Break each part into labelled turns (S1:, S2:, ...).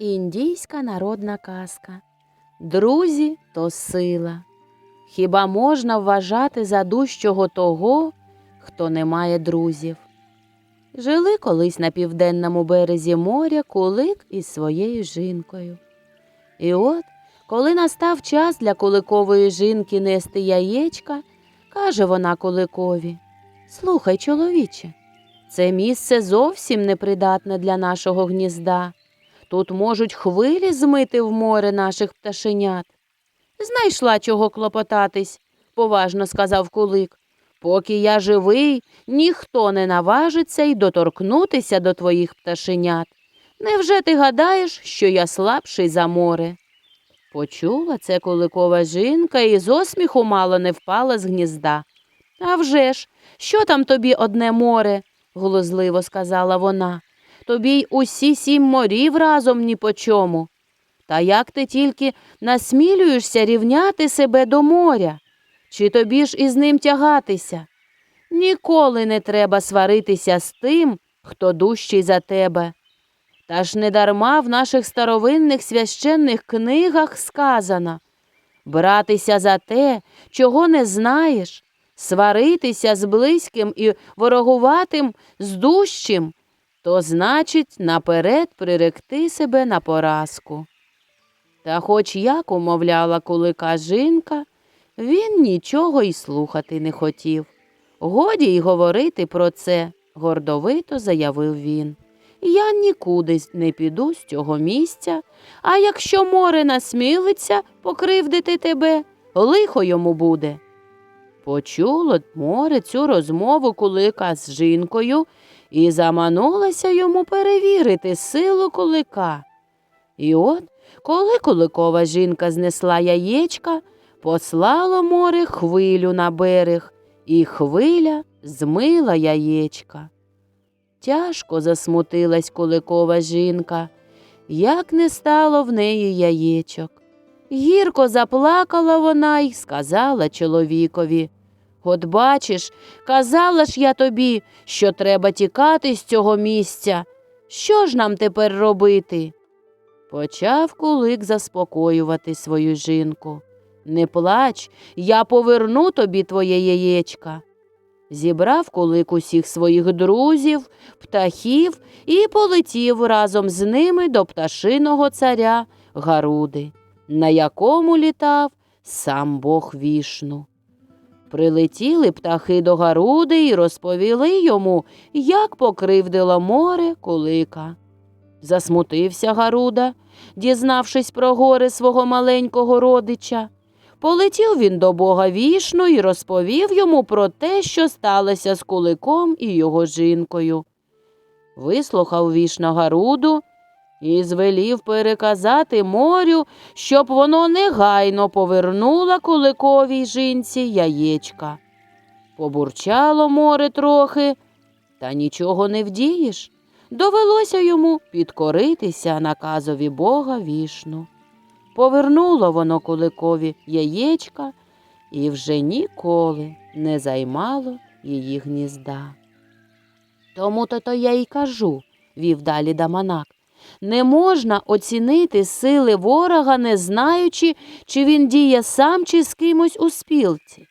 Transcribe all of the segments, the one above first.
S1: Індійська народна казка. Друзі то сила. Хіба можна вважати за дужчого того, хто не має друзів? Жили колись на південному березі моря кулик із своєю жінкою. І от, коли настав час для куликової жінки нести яєчка, каже вона куликові: Слухай, чоловіче, це місце зовсім непридатне для нашого гнізда. Тут можуть хвилі змити в море наших пташенят. Знайшла чого клопотатись, поважно сказав кулик. Поки я живий, ніхто не наважиться й доторкнутися до твоїх пташенят. Невже ти гадаєш, що я слабший за море? Почула це куликова жінка і з осміху мало не впала з гнізда. «А вже ж, що там тобі одне море? глузливо сказала вона. Тобі й усі сім морів разом ні по чому. Та як ти тільки насмілюєшся рівняти себе до моря? Чи тобі ж із ним тягатися? Ніколи не треба сваритися з тим, хто дужчий за тебе. Та ж недарма в наших старовинних священних книгах сказано братися за те, чого не знаєш, сваритися з близьким і ворогуватим з дужчим, то значить наперед приректи себе на поразку. Та хоч як умовляла кулика жінка, він нічого й слухати не хотів. Годі й говорити про це, гордовито заявив він. Я нікуди не піду з цього місця, а якщо море насмілиться покривдити тебе, лихо йому буде. Почуло море цю розмову кулика з жінкою і заманулася йому перевірити силу кулика. І от, коли куликова жінка знесла яєчка, послало море хвилю на берег, і хвиля змила яєчка. Тяжко засмутилась куликова жінка, як не стало в неї яєчок. Гірко заплакала вона й сказала чоловікові. От бачиш, казала ж я тобі, що треба тікати з цього місця. Що ж нам тепер робити? Почав кулик заспокоювати свою жінку. Не плач, я поверну тобі твоє яєчка. Зібрав кулик усіх своїх друзів, птахів і полетів разом з ними до пташиного царя Гаруди, на якому літав сам Бог вішну. Прилетіли птахи до Гаруди і розповіли йому, як покривдило море кулика. Засмутився Гаруда, дізнавшись про горе свого маленького родича. Полетів він до бога вішну і розповів йому про те, що сталося з куликом і його жінкою. Вислухав вішна Гаруду і звелів переказати морю, щоб воно негайно повернуло куликовій жінці яєчка. Побурчало море трохи, та нічого не вдієш. Довелося йому підкоритися наказові бога вішну. Повернуло воно куликові яєчка і вже ніколи не займало її гнізда. Тому то то я й кажу, вів далі Даманак, не можна оцінити сили ворога, не знаючи, чи він діє сам, чи з кимось у спілці.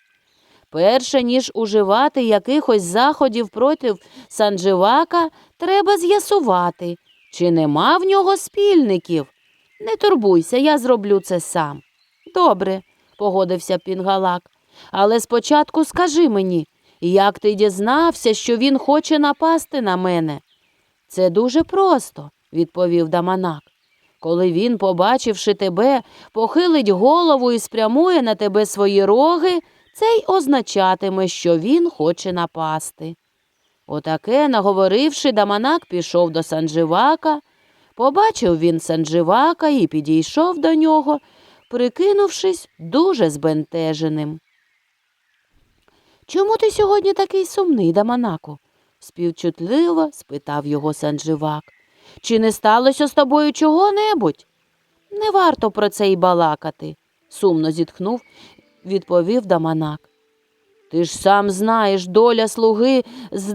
S1: Перше, ніж уживати якихось заходів проти Сандживака, треба з'ясувати, чи нема в нього спільників. Не турбуйся, я зроблю це сам. Добре, погодився Пінгалак. Але спочатку скажи мені, як ти дізнався, що він хоче напасти на мене? Це дуже просто, відповів Даманак. Коли він, побачивши тебе, похилить голову і спрямує на тебе свої роги, це й означатиме, що він хоче напасти. Отаке, наговоривши, Даманак пішов до Сандживака. Побачив він Сандживака і підійшов до нього, прикинувшись дуже збентеженим. Чому ти сьогодні такий сумний, Даманаку? співчутливо спитав його Сандживак. Чи не сталося з тобою чого-небудь? Не варто про це й балакати, сумно зітхнув, відповів Даманак. Ти ж сам знаєш, доля слуги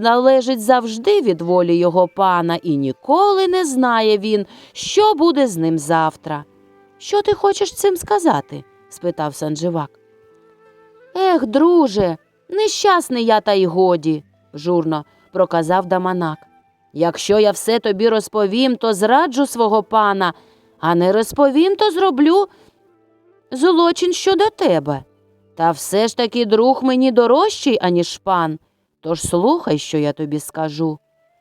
S1: належить завжди від волі його пана, і ніколи не знає він, що буде з ним завтра. Що ти хочеш цим сказати? спитав Сандживак. Ех, друже, нещасний я та й годі, журно проказав Даманак. Якщо я все тобі розповім, то зраджу свого пана, а не розповім, то зроблю злочин щодо тебе. Та все ж таки друг мені дорожчий, аніж пан. Тож слухай, що я тобі скажу.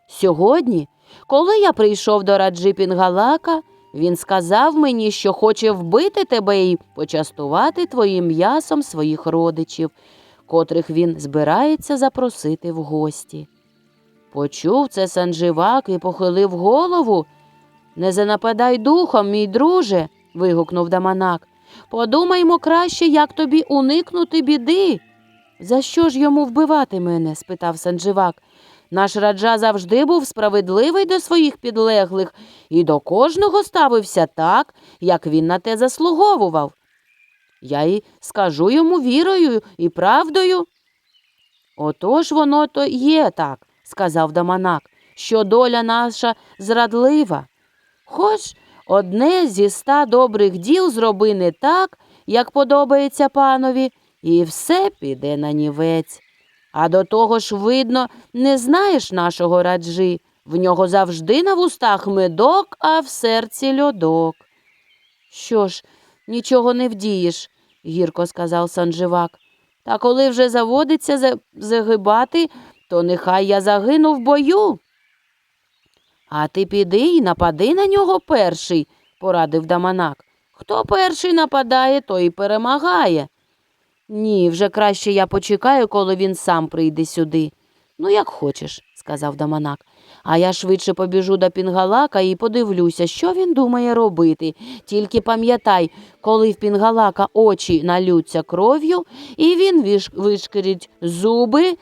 S1: Сьогодні, коли я прийшов до раджі Пінгалака, він сказав мені, що хоче вбити тебе і почастувати твоїм м'ясом своїх родичів, котрих він збирається запросити в гості. Почув це Санживак і похилив голову. Не занападай духом, мій друже. вигукнув Даманак. Подумаймо краще, як тобі уникнути біди. За що ж йому вбивати мене? спитав Сандживак. Наш раджа завжди був справедливий до своїх підлеглих і до кожного ставився так, як він на те заслуговував. Я й скажу йому вірою і правдою. Отож воно то є так, сказав Даманак, що доля наша зрадлива. Хоч одне зі ста добрих діл зроби не так, як подобається панові, і все піде на нівець. А до того ж, видно, не знаєш нашого раджи. В нього завжди на вустах медок, а в серці льодок. Що ж, нічого не вдієш, гірко сказав Санживак. Та коли вже заводиться загибати, то нехай я загину в бою. А ти піди і напади на нього перший, порадив Даманак. Хто перший нападає, той і перемагає. Ні, вже краще я почекаю, коли він сам прийде сюди. Ну, як хочеш, сказав Даманак. А я швидше побіжу до Пінгалака і подивлюся, що він думає робити. Тільки пам'ятай, коли в Пінгалака очі налються кров'ю, і він виш- вишкірить зуби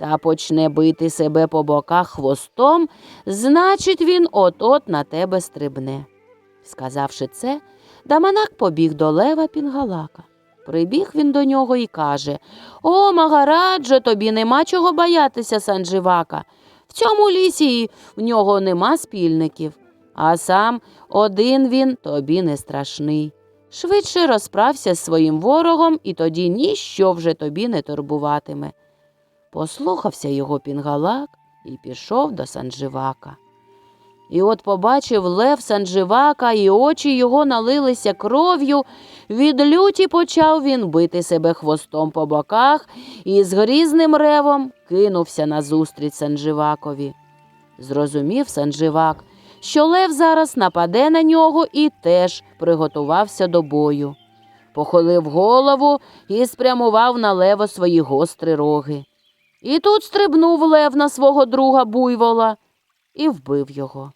S1: та почне бити себе по боках хвостом, значить, він от-от на тебе стрибне. Сказавши це, Даманак побіг до лева Пінгалака. Прибіг він до нього і каже О, Магараджо, тобі нема чого боятися Сандживака. В цьому лісі в нього нема спільників, а сам один він тобі не страшний. Швидше розправся з своїм ворогом, і тоді ніщо вже тобі не турбуватиме. Послухався його Пінгалак і пішов до Сандживака. І от побачив лев Сандживака, і очі його налилися кров'ю. Від люті почав він бити себе хвостом по боках і з грізним ревом кинувся назустріч Сандживакові. Зрозумів Сандживак, що лев зараз нападе на нього і теж приготувався до бою. Похилив голову і спрямував на лево свої гострі роги. І тут стрибнув лев на свого друга буйвола і вбив його.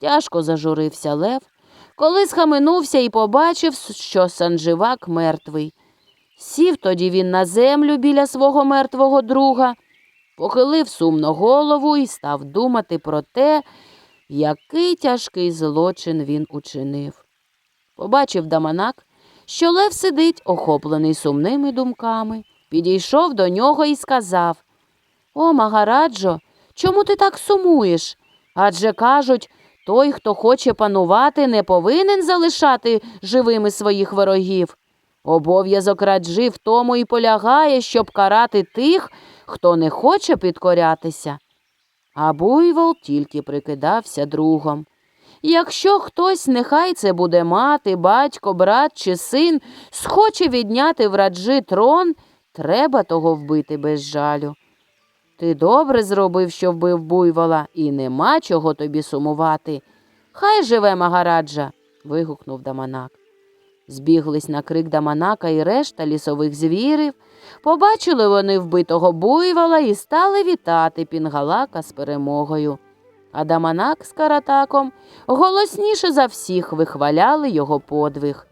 S1: Тяжко зажурився лев, коли схаменувся і побачив, що Санживак мертвий. Сів тоді він на землю біля свого мертвого друга, похилив сумно голову і став думати про те, який тяжкий злочин він учинив. Побачив Даманак, що лев сидить, охоплений сумними думками, підійшов до нього і сказав О, Магараджо, чому ти так сумуєш? Адже кажуть, той, хто хоче панувати, не повинен залишати живими своїх ворогів. Обов'язок раджи в тому і полягає, щоб карати тих, хто не хоче підкорятися. А буйвол тільки прикидався другом. Якщо хтось, нехай це буде мати, батько, брат чи син, схоче відняти в раджи трон, треба того вбити без жалю. Ти добре зробив, що вбив буйвола, і нема чого тобі сумувати. Хай живе Магараджа. вигукнув Даманак. Збіглись на крик Даманака і решта лісових звірів. Побачили вони вбитого буйвола і стали вітати Пінгалака з перемогою. А Даманак з Каратаком голосніше за всіх вихваляли його подвиг.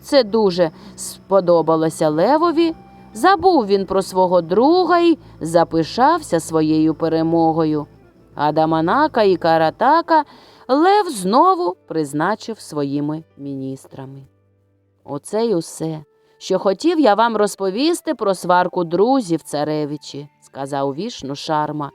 S1: Це дуже сподобалося Левові. Забув він про свого друга й запишався своєю перемогою. А Даманака і Каратака Лев знову призначив своїми міністрами. Оце й усе, що хотів я вам розповісти про сварку друзів царевичі, сказав вішну шарма.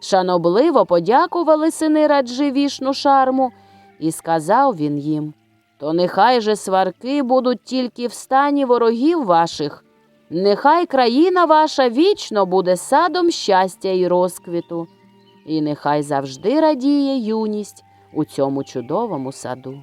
S1: Шанобливо подякували сини раджи вішну шарму, і сказав він їм То нехай же сварки будуть тільки в стані ворогів ваших, нехай країна ваша вічно буде садом щастя і розквіту, і нехай завжди радіє юність у цьому чудовому саду.